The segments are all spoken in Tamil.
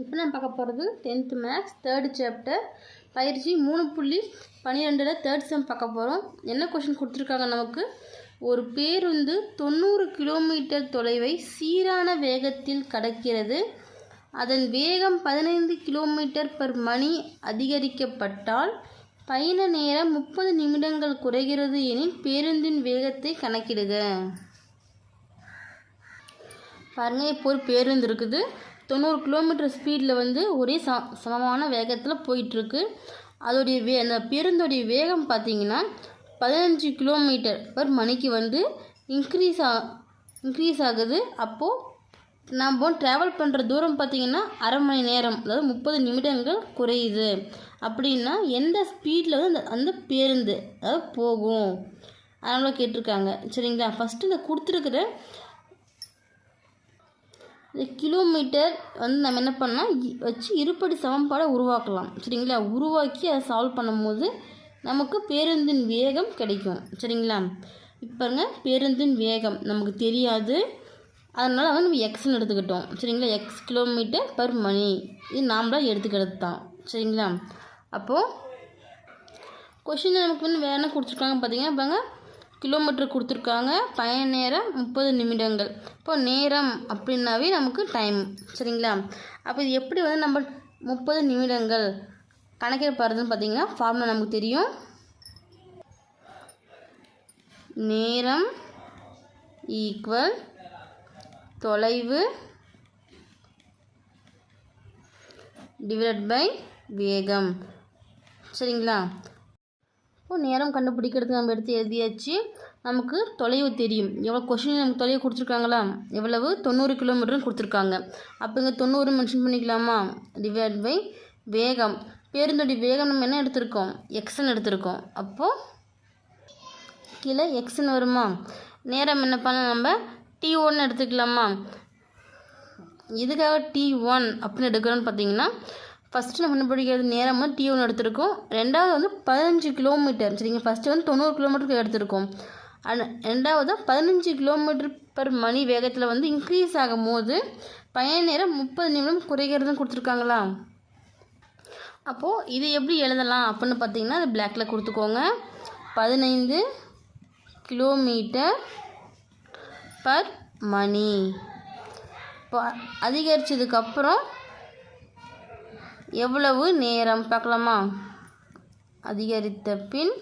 இப்போ நான் பார்க்க போகிறது டென்த்து மேக்ஸ் தேர்டு சாப்டர் பயிற்சி மூணு புள்ளி பன்னிரெண்டில் தேர்ட் செம் பார்க்க போகிறோம் என்ன கொஷின் கொடுத்துருக்காங்க நமக்கு? ஒரு பேருந்து தொண்ணூறு கிலோமீட்டர் தொலைவை சீரான வேகத்தில் கடக்கிறது. அதன் வேகம் பதினைந்து கிலோமீட்டர் பர் மணி அதிகரிக்கப்பட்டால் பயண நேரம் முப்பது நிமிடங்கள் குறைகிறது எனில் பேருந்தின் வேகத்தை கணக்கிடுக. பாருங்கள் இப்போ ஒரு பேருந்து இருக்குது. தொண்ணூறு கிலோமீட்டர் ஸ்பீடில் வந்து ஒரே ச சமமான வேகத்தில் போயிட்டுருக்கு. அதோடைய வே அந்த பேருந்தோடைய வேகம் பார்த்தீங்கன்னா பதினஞ்சு கிலோமீட்டர் பர் மணிக்கு வந்து இன்க்ரீஸ் ஆ இன்க்ரீஸ் ஆகுது. அப்போது நம்ம ட்ராவல் பண்ணுற தூரம் பார்த்திங்கன்னா அரை மணி நேரம் அதாவது முப்பது நிமிடங்கள் குறையுது. அப்படின்னா எந்த ஸ்பீடில் வந்து அந்த அந்த பேருந்து அதாவது போகும். அதனால் கேட்டிருக்காங்க. சரிங்களா? ஃபஸ்ட்டு இந்த கொடுத்துருக்குற இந்த கிலோமீட்டர் வந்து நம்ம என்ன பண்ணால் இ- வச்சு இருபடி சமன்பாடை உருவாக்கலாம். சரிங்களா? உருவாக்கி அதை சால்வ் பண்ணும்போது நமக்கு பேருந்தின் வேகம் கிடைக்கும். சரிங்களா? இப்போங்க பேருந்தின் வேகம் நமக்கு தெரியாது. அதனால் வந்து நம்ம எக்ஸ்னு எடுத்துக்கிட்டோம். சரிங்களா? எக்ஸ் கிலோமீட்டர் பர் மணி. இது நாமளாக எடுத்துக்கிறது தான். சரிங்களா? அப்போது கொஷின் நமக்கு வந்து வேறு என்ன கொடுத்துருக்காங்க பார்த்தீங்கன்னா இப்போங்க கிலோமீட்டர் கொடுத்துருக்காங்க. பயண நேரம் முப்பது நிமிடங்கள். இப்போ நேரம் அப்படின்னாவே நமக்கு டைம் சரிங்களா? அப்போ இது எப்படி வந்து நம்ம முப்பது நிமிடங்கள் கணக்கிட போகிறதுன்னு பார்த்தீங்கன்னா ஃபார்முலா நமக்கு தெரியும். நேரம் ஈக்குவல் தொலைவு டிவைட் பை வேகம். சரிங்களா? நேரம் கண்டுபிடிக்கிறதுக்கு நம்ம எடுத்து எழுதியாச்சு. நமக்கு தொலைவு தெரியும். எவ்வளோ கொஷின் நமக்கு தொலைவு கொடுத்துருக்காங்களா? எவ்வளவு? தொண்ணூறு கிலோமீட்டர்னு கொடுத்துருக்காங்க. அப்போ இங்கே தொண்ணூறு மென்ஷன் பண்ணிக்கலாமா? டிவைட் பை வேகம். பேருந்தோடைய வேகம் நம்ம என்ன எடுத்திருக்கோம்? எக்ஸ்ன்னு எடுத்திருக்கோம். அப்போது கீழே எக்ஸ்ன்னு வருமா? நேரம் என்ன பண்ண நம்ம? டி ஒன்னு எடுத்துக்கலாமா? இதுக்காக டி ஒன் அப்படின்னு எடுக்கிறோன்னு பார்த்தீங்கன்னா ஃபஸ்ட்டு நம்ம கண்டுபிடிக்கிறது நேரம் வந்து டி ஒன்று எடுத்திருக்கோம். ரெண்டாவது வந்து பதினஞ்சு கிலோமீட்டர் சரிங்க ஃபஸ்ட்டு வந்து தொண்ணூறு கிலோமீட்டருக்கு எடுத்திருக்கோம். அண்ட் ரெண்டாவது பதினஞ்சு கிலோமீட்டர் பர் மணி வேகத்தில் வந்து இன்க்ரீஸ் ஆகும் போது பயண நேரம் முப்பது நிமிடம் குறைகிறதுன்னு கொடுத்துருக்காங்களா? அப்போது இது எப்படி எழுதலாம்? அப்படின்னு பார்த்தீங்கன்னா அது பிளாக்கில் கொடுத்துக்கோங்க. பதினைந்து கிலோமீட்டர் பர் மணி. இப்போ அதிகரித்ததுக்கப்புறம் எவ்வளவு நேரம் பார்க்கலாமா? அதிகரித்த பின்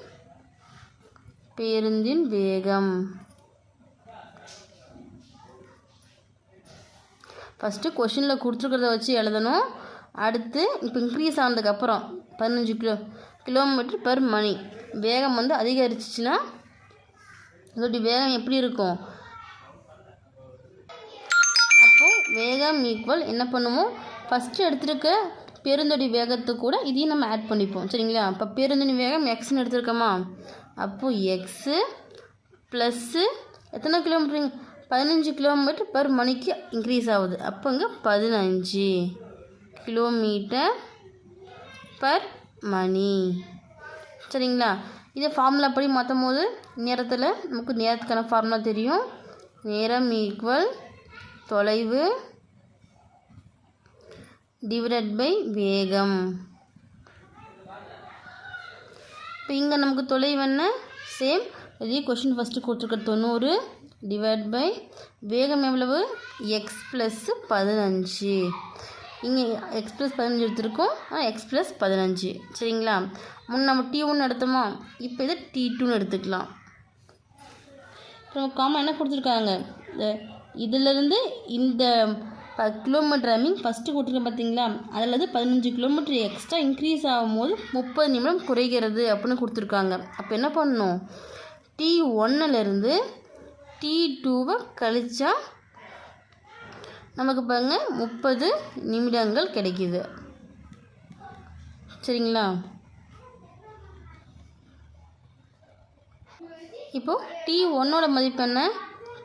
பேருந்தின் வேகம். ஃபஸ்ட்டு கொஷினில் கொடுத்துருக்கிறத வச்சு எழுதணும். அடுத்து இப்போ இன்க்ரீஸ் ஆனதுக்கப்புறம் பதினஞ்சு கிலோ கிலோமீட்டர் பெர் மணி. வேகம் வந்து அதிகரிச்சிச்சுன்னா அதோடைய வேகம் எப்படி இருக்கும்? அப்போது வேகம் ஈக்குவல் என்ன பண்ணுவோம் ஃபஸ்ட்டு எடுத்திருக்க பெருந்தொடி வேகத்து கூட இதையும் நம்ம ஆட் பண்ணிப்போம். சரிங்களா? இப்போ பெருந்தொடி வேகம் எக்ஸ்னு எடுத்திருக்கோமா? அப்போது எக்ஸு ப்ளஸ்ஸு எத்தனை கிலோமீட்டருங்க பதினஞ்சு கிலோமீட்டர் பர் மணிக்கு இன்க்ரீஸ் ஆகுது. அப்போ இங்கே பதினஞ்சு கிலோமீட்டர் பர் மணி. சரிங்களா? இதை ஃபார்முலா படி மாற்றும் போது நேரத்தில் நமக்கு நேரத்துக்கான ஃபார்முலா தெரியும். நேரம் ஈக்குவல் தொலைவு டிவைடட் பை வேகம். இப்போ இங்கே நமக்கு தொலைவு என்ன? சேம் இதே கொஷின் ஃபஸ்ட்டு கொடுத்துருக்க தொண்ணூறு டிவைட் பை வேகம் எவ்வளவு? எக்ஸ் ப்ளஸ்ஸு பதினஞ்சு. இங்கே எக்ஸ் ப்ளஸ் பதினஞ்சு எடுத்திருக்கோம். ஆனால் எக்ஸ் ப்ளஸ் பதினஞ்சு. சரிங்களா? முன் நம்ம டி ஒன்று எடுத்தோமா? இப்போ இதை டி டூன்னு எடுத்துக்கலாம். இப்போ காமன் என்ன கொடுத்துருக்காங்க? இந்த- இதிலிருந்து இந்த ப கிலோமீட்டர் ஐ மீன் ஃபஸ்ட்டு கொடுத்துருக்கேன் பார்த்தீங்களா அதில் வந்து பதினஞ்சு கிலோமீட்டர் எக்ஸ்ட்ரா இன்க்ரீஸ் ஆகும்போது முப்பது நிமிடம் குறைகிறது அப்படின்னு கொடுத்துருக்காங்க. அப்போ என்ன பண்ணணும்? டி ஒன்னுலேருந்து டி டூவை கழிச்சா நமக்கு பாருங்க முப்பது நிமிடங்கள் கிடைக்குது. சரிங்களா? இப்போது டி ஒன்னோட மதிப்பு என்ன?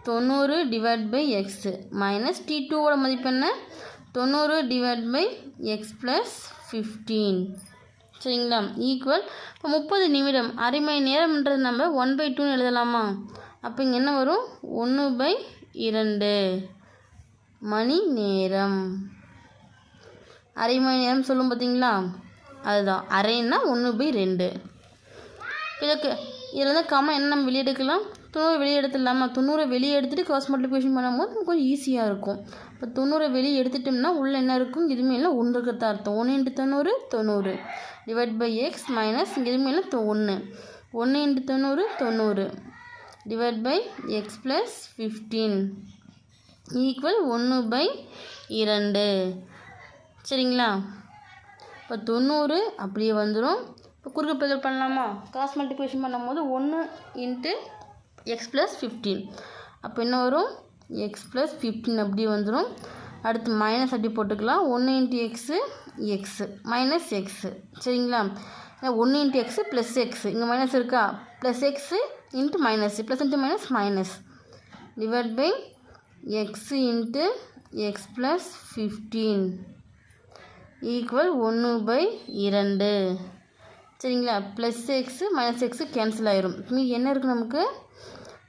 தொண்ணூறு divide by x minus T டூவோட மதிப்பு என்ன? தொண்ணூறு divide by x plus fifteen சரிங்களா? ஈக்குவல் இப்போ முப்பது நிமிடம். அரை மணி நேரம்ன்றது நம்ம ஒன் பை டூன்னு எழுதலாமா? அப்போ இங்கே என்ன வரும்? ஒன்று பை இரண்டு. மணி நேரம். அரை மணி நேரம் சொல்லும் பார்த்தீங்களா? அதுதான். அரைன்னா ஒன்று பை ரெண்டு. இதுக்கு இதில் வந்து கம என்ன நம்ம வெளியே எடுக்கலாம்? தொண்ணூறு வெளியே எடுத்துடலாமா? தொண்ணூறை வெளியே எடுத்துகிட்டு கிராஸ் மல்டிப்ளிகேஷன் பண்ணும்போது கொஞ்சம் ஈஸியாக இருக்கும். இப்போ தொண்ணூறை வெளியே எடுத்துட்டோம்னா உள்ளே என்ன இருக்கும்? எதுவுமே இல்லை. ஒன்று இருக்கிறதா அர்த்தம். ஒன்று இன்ட்டு தொண்ணூறு தொண்ணூறு. டிவைட் பை எக்ஸ் மைனஸ் இங்கே எதுவுமே இல்லை. ஒன்று ஒன்று இன்ட்டு தொண்ணூறு தொண்ணூறு. Divide by x plus fifteen equal ஒன்று பை இரண்டு. சரிங்களா? இப்போ தொண்ணூறு அப்படியே வந்துடும் இப்போ குறுக்கு பெருக்கல் பண்ணலாமா? கிராஸ் மல்டிப்ளிகேஷன் பண்ணும்போது ஒன்று இன்ட்டு எக்ஸ் ப்ளஸ் ஃபிஃப்டீன் அப்போ என்ன வரும்? எக்ஸ் ப்ளஸ் ஃபிஃப்டீன் அப்படி வந்துடும் அடுத்து மைனஸ் அப்படி போட்டுக்கலாம். ஒன்று into x x minus x சரிங்களா? ஒன்று இன்ட்டு எக்ஸு ப்ளஸ் எக்ஸு இங்கே மைனஸ் இருக்கா? Plus x into minus plus into minus minus divide by x into x plus fifteen equal ஒன்று பை இரண்டு. சரிங்களா? Plus x minus x cancel ஆயிரும். மீதி என்ன இருக்குது நமக்கு?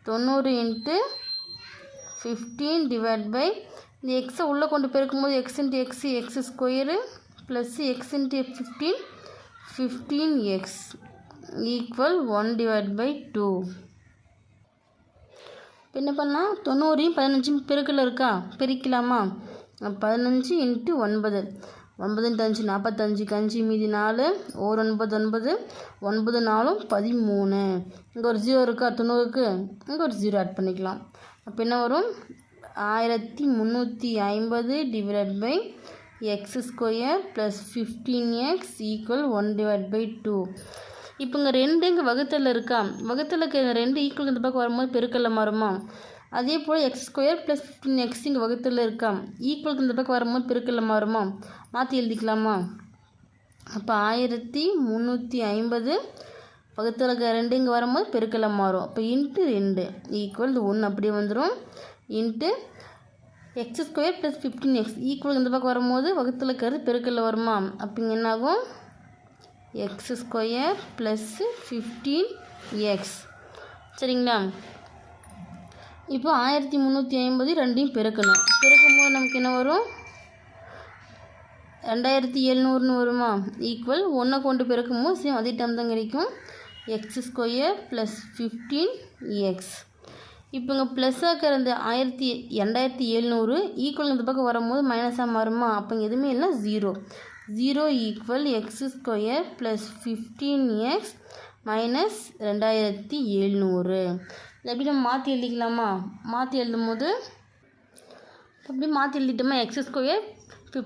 தொண்ணூறு இன்ட்டு ஃபிஃப்டீன் டிவைட் பை இந்த எக்ஸை உள்ளே கொண்டு பெருக்கும்போது x into x x square plus x into fifteen fifteen x equal one divide by two இப்போ என்ன பண்ணலாம் தொண்ணூறையும் பதினஞ்சும் பெருக்கில் இருக்கா? பிரிக்கலாமா? பதினஞ்சு இன்ட்டு ஒன்பது. ஒன்பது அஞ்சு நாற்பத்தஞ்சு கஞ்சி மீதி நாலு ஓர் ஒன்பது ஒன்பது ஒன்பது நாலும் பதிமூணு. இங்கே ஒரு ஜீரோ இருக்கா? தொண்ணூறுக்கு? இங்கே ஒரு ஜீரோ ஆட் பண்ணிக்கலாம். அப்போ என்ன வரும்? ஆயிரத்தி முந்நூற்றி ஐம்பது divide by x square plus fifteen x equal one divide by two இப்போ இங்கே ரெண்டு இங்கே வகுத்தலில் இருக்கா? வகுத்தலுக்கு ரெண்டு ஈக்குவல் இந்த பக்கம் வரும்போது பெருக்கல்ல மாறுமா? அதே போல் x square plus fifteen x இங்கே வகுத்தில் இருக்கா ஈக்குவலுக்கு இந்த பக்கம் வரும்போது பெருக்கல்ல வருமா மாற்றி எழுதிக்கலாமா? அப்போ ஆயிரத்தி முந்நூற்றி ஐம்பது பக்கத்தில் இருக்க ரெண்டு இங்கே வரும்போது பெருக்கல்ல மாறும். அப்போ இன்ட்டு ரெண்டு. ஈக்குவல் இது ஒன்று அப்படியே வந்துடும் into x square plus fifteen x equal இந்த பக்கம் வரும்போது வகுத்தில் இருக்கிறது பெருக்கல்ல வருமா? அப்போ என்னாகும்? X square plus fifteen x சரிங்களா? இப்போ ஆயிரத்தி முந்நூற்றி ஐம்பது ரெண்டையும் பெருக்கணும் பெருக்கும் போது நமக்கு என்ன வரும்? ரெண்டாயிரத்தி எழுநூறுன்னு வருமா? ஈக்குவல் ஒன்றை கொண்டு பெருக்கும் போது சேம் அதே டைம் தான் கிடைக்கும். X square plus fifteen x இப்போ இங்கே ப்ளஸ்ஸாக இருக்கிற இந்த ஆயிரத்தி ரெண்டாயிரத்தி எழுநூறு ஈக்குவல் இந்த பக்கம் வரும்போது மைனஸாக மாறுமா? அப்போ எதுவுமே இல்லை zero zero equal x square plus fifteen x minus ரெண்டாயிரத்தி எழுநூறு. இதை எப்படி நம்ம மாற்றி எழுதிக்கலாமா? மாற்றி எழுதும் போது அப்படி மாற்றி எழுதிட்டோமா? X square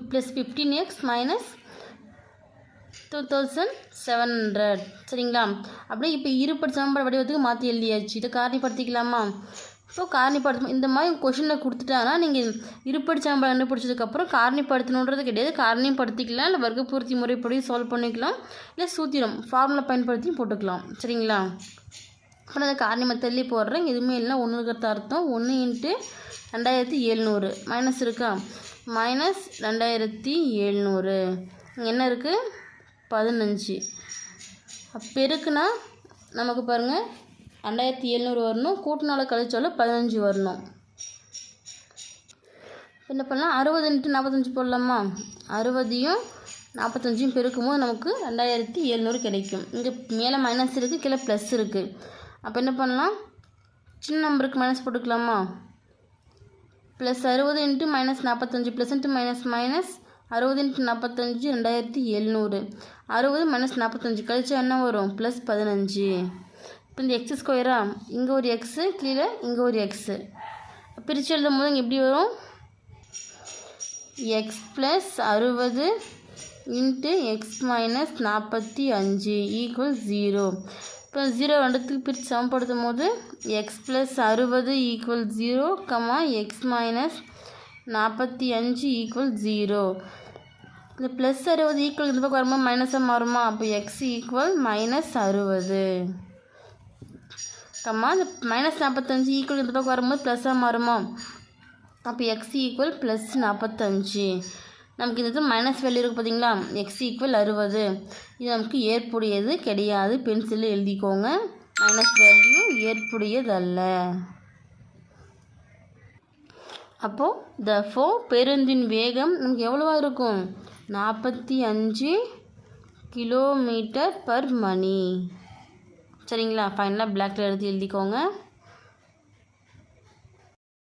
plus fifteen x minus two thousand seven hundred சரிங்களா? அப்படியே இப்போ இருபடி சமன்பாடு வடிவத்துக்கு மாற்றி எழுதியாச்சு. இதை காரணிப்படுத்திக்கலாமா? இப்போ காரணிப்படுத்தும் இந்த மாதிரி கொஷினில் கொடுத்துட்டாங்கன்னா நீங்கள் இருப்படி சமன்பாடு கண்டுபிடிச்சதுக்கப்புறம் காரணிப்படுத்தணுன்றது கிடையாது. காரணிப்படுத்திக்கலாம். இல்லை வர்க்கப்பூர்த்தி முறைப்படி சால்வ் பண்ணிக்கலாம். இல்லை சூத்திரம் ஃபார்முலா பயன்படுத்தி போட்டுக்கலாம். சரிங்களா? அப்புறம் அதை காரணியமாக தள்ளி போடுறேன். எதுவுமே இல்லை ஒன்று இருக்கிறத அர்த்தம். ஒன்று இன்ட்டு ரெண்டாயிரத்தி எழுநூறு. மைனஸ் இருக்கா? மைனஸ் ரெண்டாயிரத்தி எழுநூறு. இங்கே என்ன இருக்குது பதினஞ்சு. பெருக்குனா நமக்கு பாருங்கள் ரெண்டாயிரத்தி எழுநூறு வரணும். கூட்டினால கழிச்சாலும் பதினஞ்சு வரணும். என்ன பண்ணலாம்? அறுபது இன்ட்டு நாற்பத்தஞ்சு போடலாமா? அறுபதையும் நாற்பத்தஞ்சையும் பெருக்கும்போது நமக்கு ரெண்டாயிரத்தி எழுநூறு கிடைக்கும். இங்கே மேலே மைனஸ் இருக்குது கீழே ப்ளஸ் இருக்குது அப்போ என்ன பண்ணலாம்? சின்ன நம்பருக்கு மைனஸ் போட்டுக்கலாமா? ப்ளஸ் அறுபது இன்ட்டு மைனஸ் நாற்பத்தஞ்சு ப்ளஸ் இன்ட்டு மைனஸ் மைனஸ் அறுபது இன்ட்டு நாற்பத்தஞ்சு ரெண்டாயிரத்தி எழுநூறு. அறுபது மைனஸ் நாற்பத்தஞ்சு கழிச்சா என்ன வரும்? ப்ளஸ் பதினஞ்சு. இப்போ இந்த எக்ஸ் ஸ்கொயரா இங்கே ஒரு எக்ஸு கீழே இங்கே ஒரு எக்ஸு பிரித்து எழுதும் போது இங்கே எப்படி வரும்? எக்ஸ் ப்ளஸ் அறுபது இன்ட்டு எக்ஸ் மைனஸ் நாற்பத்தி அஞ்சு ஈக்குவல் ஜீரோ இப்போ ஜீரோ ரெண்டுத்துக்கு பிரித்து சமப்படுத்தும் போது எக்ஸ் ப்ளஸ் அறுபது equal zero comma x minus நாற்பத்தி அஞ்சு ஈக்குவல் ஜீரோ இந்த ப்ளஸ் அறுபது ஈக்குவல் இந்த பக்கம் வரும்போது மைனஸாக மாறுமா? அப்போ எக்ஸ் ஈக்குவல் மைனஸ் அறுபது. கம்மா இந்த மைனஸ் நாற்பத்தஞ்சு ஈக்குவல் இந்த பக்கம் வரும்போது ப்ளஸ்ஸாக மாறுமா? அப்போ எக்ஸ் ஈக்குவல் ப்ளஸ் நாற்பத்தஞ்சு நமக்கு இது மைனஸ் வேல்யூ இருக்குது பார்த்தீங்களா எக்ஸ் ஈக்குவல் அறுபது. இது நமக்கு ஏற்புடையது கிடையாது. பென்சிலில் எழுதிக்கோங்க. மைனஸ் வேல்யூ ஏற்புடையதல்ல. அப்போது த ஃபோ பேருந்தின் வேகம் நமக்கு எவ்வளோவா இருக்கும்? நாற்பத்தி அஞ்சு கிலோமீட்டர் பர் மணி. சரிங்களா? ஃபைனலாக பிளாக்ல எழுதி எழுதிக்கோங்க.